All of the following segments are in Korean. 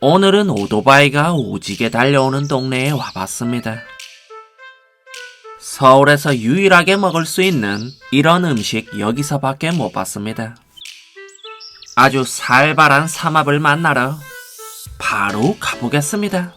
오늘은 오토바이가 오지게 달려오는 동네에 와봤습니다. 서울에서 유일하게 먹을 수 있는 이런 음식 여기서밖에 못 봤습니다. 아주 살벌한 삼합을 만나러 바로 가보겠습니다.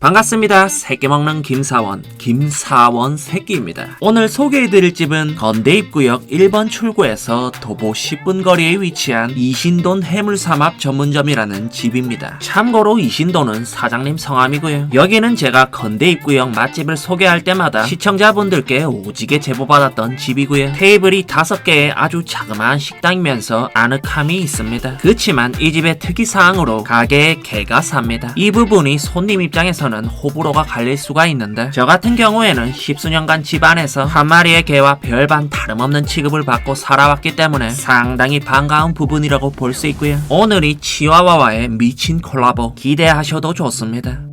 반갑습니다. 새끼 먹는 김사원, 김사원 새끼입니다. 오늘 소개해드릴 집은 건대 입구역 1번 출구에서 도보 10분 거리에 위치한 이신돈 해물삼합 전문점이라는 집입니다. 참고로 이신돈은 사장님 성함이고요. 여기는 제가 건대 입구역 맛집을 소개할 때마다 시청자분들께 오지게 제보받았던 집이고요. 테이블이 5개의 아주 자그마한 식당이면서 아늑함이 있습니다. 그치만 이 집의 특이사항으로 가게에 개가 삽니다. 이 부분이 손님 입장에서는 호불호가 갈릴 수가 있는데 저 같은 경우에는 십수년간 집안에서 한 마리의 개와 별반 다름없는 취급을 받고 살아왔기 때문에 상당히 반가운 부분이라고 볼 수 있고요. 오늘이 치와와와의 미친 콜라보 기대하셔도 좋습니다.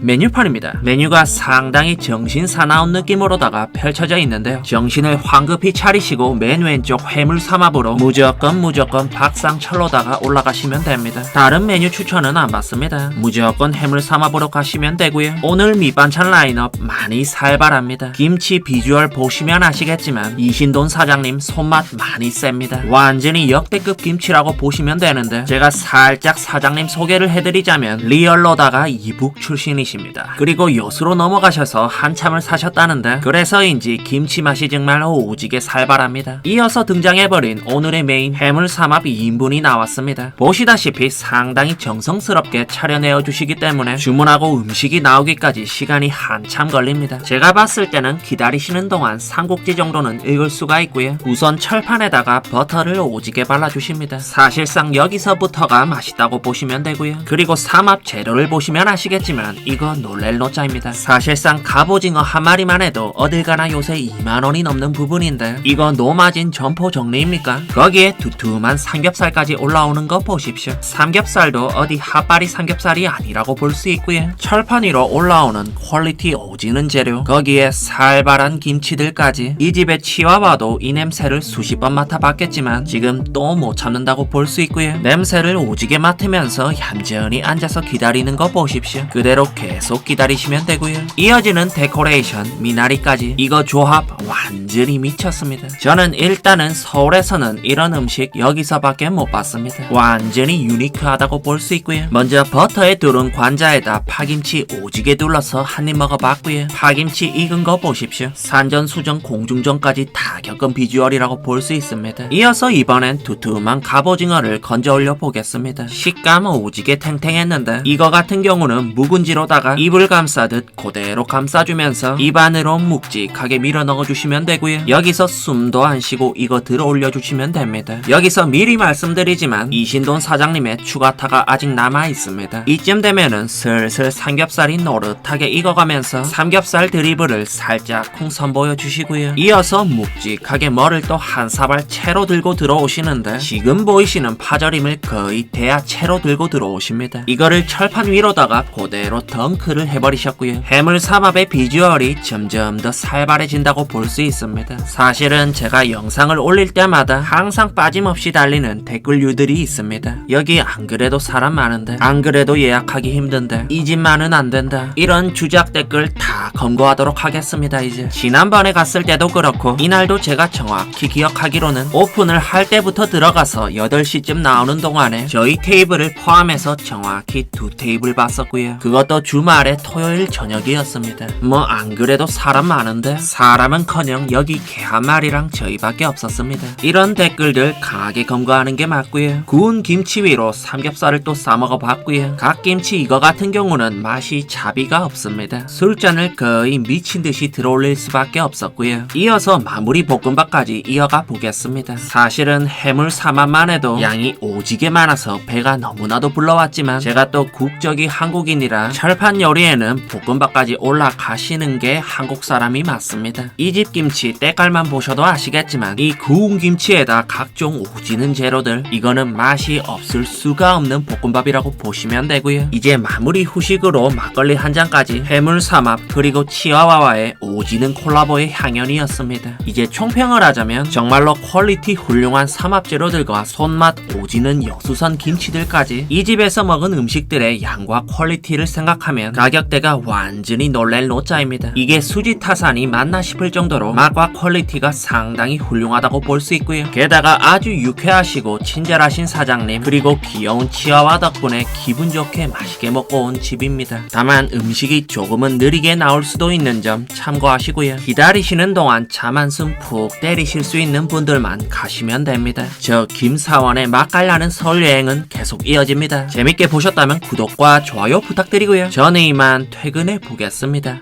메뉴판입니다. 메뉴가 상당히 정신 사나운 느낌으로다가 펼쳐져 있는데요. 정신을 황급히 차리시고 맨 왼쪽 해물 삼합으로 무조건 무조건 박상철로다가 올라가시면 됩니다. 다른 메뉴 추천은 안 받습니다. 무조건 해물 삼합으로 가시면 되고요. 오늘 밑반찬 라인업 많이 살벌합니다. 김치 비주얼 보시면 아시겠지만 이신돈 사장님 손맛 많이 셉니다. 완전히 역대급 김치라고 보시면 되는데 제가 살짝 사장님 소개를 해드리자면 리얼로다가 이북 출신이 십니다. 그리고 여수로 넘어가셔서 한참을 사셨다는데 그래서인지 김치 맛이 정말 오지게 살벌합니다. 이어서 등장해버린 오늘의 메인 해물 삼합 2인분이 나왔습니다. 보시다시피 상당히 정성스럽게 차려내어 주시기 때문에 주문하고 음식이 나오기까지 시간이 한참 걸립니다. 제가 봤을 때는 기다리시는 동안 삼국지 정도는 읽을 수가 있고요. 우선 철판에다가 버터를 오지게 발라주십니다. 사실상 여기서부터가 맛있다고 보시면 되고요. 그리고 삼합 재료를 보시면 아시겠지만 이거 놀랄 노짜입니다. 사실상 갑오징어 한 마리만 해도 어딜 가나 요새 2만원이 넘는 부분인데 이거 노마진 점포 정리입니까? 거기에 두툼한 삼겹살까지 올라오는 거 보십시오. 삼겹살도 어디 핫바리 삼겹살이 아니라고 볼 수 있고요. 철판 위로 올라오는 퀄리티 오지는 재료 거기에 살벌한 김치들까지 이 집의 치와와도 이 냄새를 수십 번 맡아봤겠지만 지금 또 못 참는다고 볼 수 있고요. 냄새를 오지게 맡으면서 얌전히 앉아서 기다리는 거 보십시오. 그대로 계속 기다리시면 되고요. 이어지는 데코레이션, 미나리까지 이거 조합 완전히 미쳤습니다. 저는 일단은 서울에서는 이런 음식 여기서밖에 못 봤습니다. 완전히 유니크하다고 볼 수 있고요. 먼저 버터에 두른 관자에다 파김치 오지게 둘러서 한 입 먹어봤고요. 파김치 익은 거 보십시오. 산전 수전 공중전까지 다 겪은 비주얼이라고 볼 수 있습니다. 이어서 이번엔 두툼한 갑오징어를 건져 올려 보겠습니다. 식감 오지게 탱탱했는데 이거 같은 경우는 묵은지로다 가 입을 감싸듯 그대로 감싸주면서 입 안으로 묵직하게 밀어 넣어주시면 되고요. 여기서 숨도 안 쉬고 이거 들어 올려주시면 됩니다. 여기서 미리 말씀드리지만 이신돈 사장님의 추가타가 아직 남아 있습니다. 이쯤 되면은 슬슬 삼겹살이 노릇하게 익어가면서 삼겹살 드리블을 살짝 쿵 선보여 주시고요. 이어서 묵직하게 머리를 또 한 사발 채로 들고 들어오시는데 지금 보이시는 파절임을 거의 대야 채로 들고 들어오십니다. 이거를 철판 위로다가 그대로 덩 크를 해버리셨고요. 해물 삼합의 비주얼이 점점 더 살벌해진다고 볼 수 있습니다. 사실은 제가 영상을 올릴 때마다 항상 빠짐없이 달리는 댓글류들이 있습니다. 여기 안 그래도 사람 많은데 안 그래도 예약하기 힘든데 이 집만은 안 된다. 이런 주작 댓글 다 검거하도록 하겠습니다. 이제 지난번에 갔을 때도 그렇고 이날도 제가 정확히 기억하기로는 오픈을 할 때부터 들어가서 8시쯤 나오는 동안에 저희 테이블을 포함해서 정확히 두 테이블 봤었고요. 그것도 주 말에 토요일 저녁이었습니다. 뭐 안 그래도 사람 많은데 사람은커녕 여기 개 한 마리랑 저희밖에 없었습니다. 이런 댓글들 강하게 검거하는 게 맞고요. 구운 김치 위로 삼겹살을 또 싸먹어 봤고요. 갓김치 이거 같은 경우는 맛이 자비가 없습니다. 술잔을 거의 미친 듯이 들어올릴 수밖에 없었고요. 이어서 마무리 볶음밥까지 이어가 보겠습니다. 사실은 해물 삼합만 해도 양이 오지게 많아서 배가 너무나도 불러왔지만 제가 또 국적이 한국인이라 철판 철판 요리에는 볶음밥까지 올라가시는 게 한국 사람이 맞습니다. 이 집 김치 때깔만 보셔도 아시겠지만 이 구운 김치에다 각종 오지는 재료들 이거는 맛이 없을 수가 없는 볶음밥이라고 보시면 되고요. 이제 마무리 후식으로 막걸리 한 잔까지 해물 삼합 그리고 치와와와의 오지는 콜라보의 향연이었습니다. 이제 총평을 하자면 정말로 퀄리티 훌륭한 삼합 재료들과 손맛 오지는 여수선 김치들까지 이 집에서 먹은 음식들의 양과 퀄리티를 생각하면 가격대가 완전히 놀랄 노짜입니다. 이게 수지 타산이 맞나 싶을 정도로 맛과 퀄리티가 상당히 훌륭하다고 볼 수 있고요. 게다가 아주 유쾌하시고 친절하신 사장님 그리고 귀여운 치아와 덕분에 기분 좋게 맛있게 먹고 온 집입니다. 다만 음식이 조금은 느리게 나올 수도 있는 점 참고하시고요. 기다리시는 동안 잠 한숨 푹 때리실 수 있는 분들만 가시면 됩니다. 저 김사원의 맛깔나는 서울 여행은 계속 이어집니다. 재밌게 보셨다면 구독과 좋아요 부탁드리고요. 저는 이만 퇴근해 보겠습니다.